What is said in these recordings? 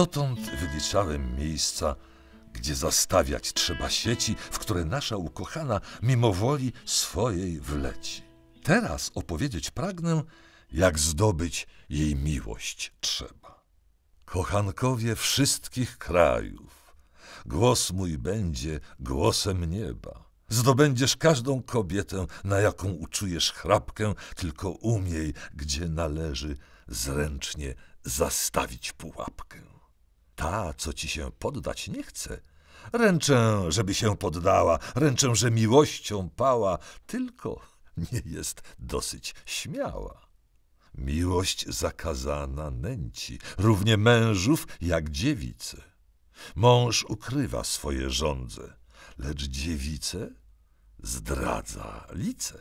Dotąd wyliczałem miejsca, gdzie zastawiać trzeba sieci, w które nasza ukochana mimo woli swojej wleci. Teraz opowiedzieć pragnę, jak zdobyć jej miłość trzeba. Kochankowie wszystkich krajów, głos mój będzie głosem nieba. Zdobędziesz każdą kobietę, na jaką uczujesz chrapkę, tylko umiej, gdzie należy zręcznie zastawić pułapkę. Ta, co ci się poddać nie chce, ręczę, żeby się poddała, ręczę, że miłością pała, tylko nie jest dosyć śmiała. Miłość zakazana nęci, równie mężów jak dziewice. Mąż ukrywa swoje żądze, lecz dziewice zdradza lice.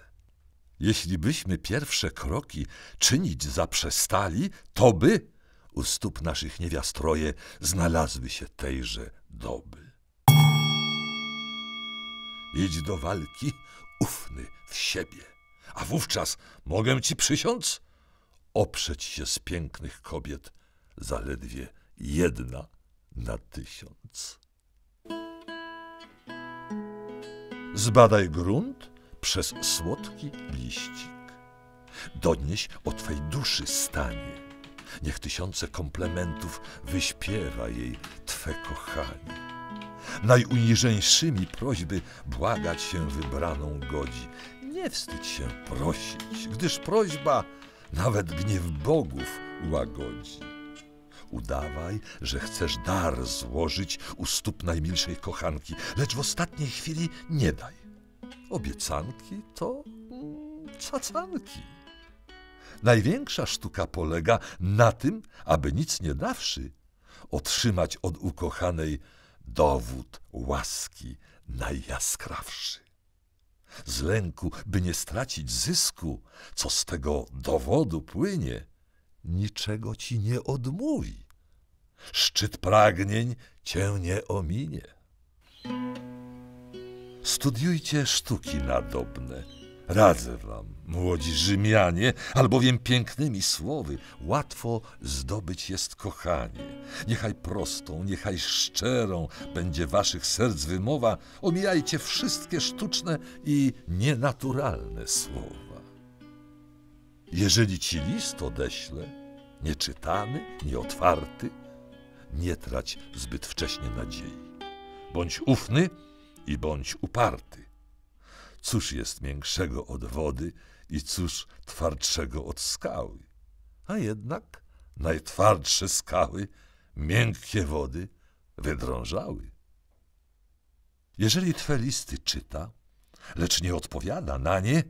Jeśli byśmy pierwsze kroki czynić zaprzestali, to by u stóp naszych niewiastroje znalazły się tejże doby. Idź do walki ufny w siebie, a wówczas mogę ci przysiąc oprzeć się z pięknych kobiet zaledwie jedna na tysiąc. Zbadaj grunt przez słodki liścik. Donieś o twej duszy stanie. Niech tysiące komplementów wyśpiewa jej twe kochanie. Najuniżeńszymi prośby błagać się wybraną godzi. Nie wstydź się prosić, gdyż prośba nawet gniew bogów łagodzi. Udawaj, że chcesz dar złożyć u stóp najmilszej kochanki, lecz w ostatniej chwili nie daj. Obiecanki to mm, cacanki. Największa sztuka polega na tym, aby nic nie dawszy, otrzymać od ukochanej dowód łaski najjaskrawszy. Z lęku, by nie stracić zysku, co z tego dowodu płynie, niczego ci nie odmówi. Szczyt pragnień cię nie ominie. Studiujcie sztuki nadobne. Radzę wam, młodzi Rzymianie, albowiem pięknymi słowy łatwo zdobyć jest kochanie. Niechaj prostą, niechaj szczerą będzie waszych serc wymowa, omijajcie wszystkie sztuczne i nienaturalne słowa. Jeżeli ci list odeślę, nieczytany, nieotwarty, nie trać zbyt wcześnie nadziei. Bądź ufny i bądź uparty. Cóż jest większego od wody i cóż twardszego od skały? A jednak najtwardsze skały, miękkie wody wydrążały. Jeżeli twe listy czyta, lecz nie odpowiada na nie,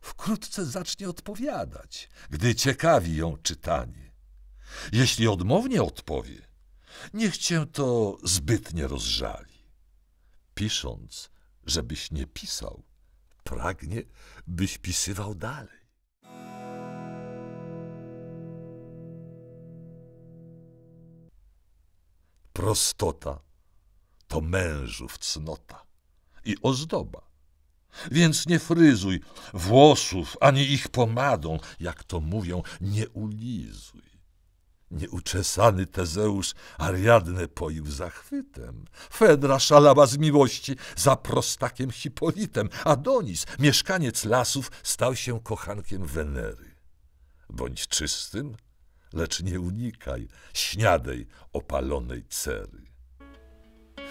wkrótce zacznie odpowiadać, gdy ciekawi ją czytanie. Jeśli odmownie odpowie, niech cię to zbytnie rozżali. Pisząc, żebyś nie pisał, pragnie, byś pisywał dalej. Prostota to mężów cnota i ozdoba. Więc nie fryzuj włosów ani ich pomadą, jak to mówią, nie ulizuj. Nieuczesany Tezeusz Ariadnę poił zachwytem. Fedra szalała z miłości za prostakiem Hipolitem. Adonis, mieszkaniec lasów, stał się kochankiem Wenery. Bądź czystym, lecz nie unikaj śniadej opalonej cery.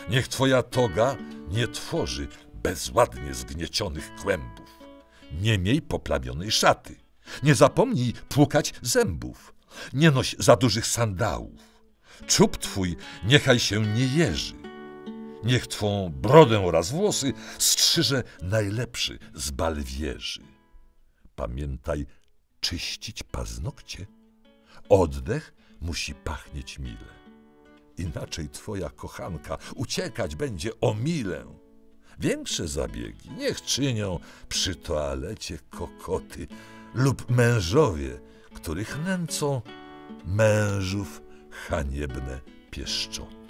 Niech twoja toga nie tworzy bezładnie zgniecionych kłębów. Nie miej poplamionej szaty. Nie zapomnij płukać zębów. Nie noś za dużych sandałów. Czub twój niechaj się nie jeży. Niech twą brodę oraz włosy strzyże najlepszy z balwierzy. Pamiętaj czyścić paznokcie. Oddech musi pachnieć mile. Inaczej twoja kochanka uciekać będzie o milę. Większe zabiegi niech czynią przy toalecie kokoty lub mężowie, których nęcą mężów haniebne pieszczoty.